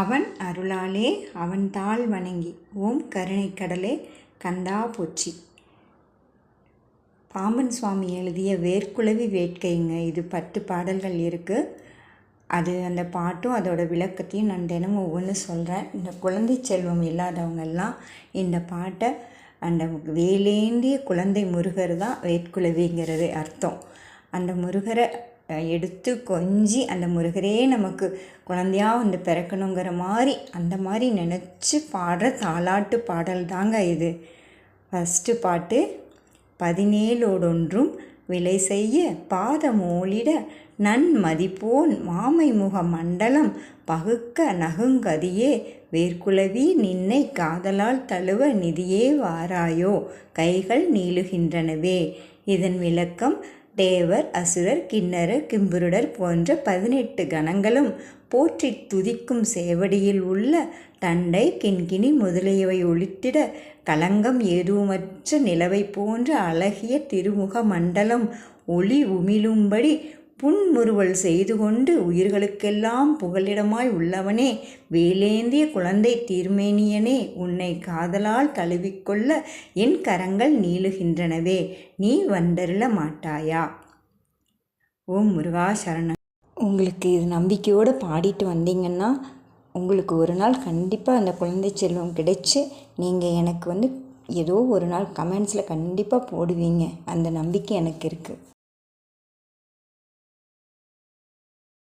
அவன் அருளாலே அவன் தாள் வணங்கி ஓம் கருணை கடலே கந்தா போச்சி பாம்பன் சுவாமி எழுதிய வேர்க்குழவி வேட்கைங்க. இது பத்து பாடல்கள் இருக்குது அது அந்த பாட்டும் அதோட விளக்கத்தையும் நான் தினமும் ஒவ்வொன்று சொல்கிறேன் இந்த குழந்தை செல்வம் இல்லாதவங்கெல்லாம் இந்த பாட்டை அந்த வேலேந்திய குழந்தை முருகர் தான் வேட்குழவிங்கிறது அர்த்தம். அந்த முருகரை எடுத்து கொஞ்சி அந்த முருகரே நமக்கு குழந்தையா வந்து பிறக்கணுங்கிற மாதிரி அந்த மாதிரி நினச்சி பாடுற தாலாட்டு பாடல் தாங்க இது. ஃபஸ்ட்டு பாட்டு பதினேழோடொன்றும் விலை செய்ய பாதமோளிட நன்மதிப்போன் மாமை முக மண்டலம் பகுக்க நகுங்கதியே வேர்க்குலவி நின்னை காதலால் தழுவ நிதியே வாராயோ கைகள் நீளுகின்றனவே. இதன் விளக்கம் தேவர் அசுரர் கிண்ணறர் கிம்புருடர் போன்ற பதினெட்டு கணங்களும் போற்றி துதிக்கும் சேவடியில் உள்ள தண்டை கிண்கிணி முதலியவை ஒளித்திட களங்கம் ஏதுமற்ற நிலவை போன்ற அழகிய திருமுக மண்டலம் ஒளி உமிழும்படி புன்முறுவல் செய்து கொண்டு உயிர்களுக்கெல்லாம் புகலிடமாய் உள்ளவனே வேலேந்திய குழந்தை தீர்மேனியனே உன்னை காதலால் தழுவிக்கொள்ள என் கரங்கள் நீளுகின்றனவே நீ வந்தருள மாட்டாயா? ஓம் முருகா சரணம். உங்களுக்கு இது நம்பிக்கையோடு பாடிட்டு வந்தீங்கன்னா உங்களுக்கு ஒரு நாள் கண்டிப்பாக அந்த குழந்தை செல்வம் கிடைச்சி நீங்கள் எனக்கு வந்து ஏதோ ஒரு நாள் கமெண்ட்ஸில் கண்டிப்பாக போடுவீங்க. அந்த நம்பிக்கை எனக்கு இருக்குது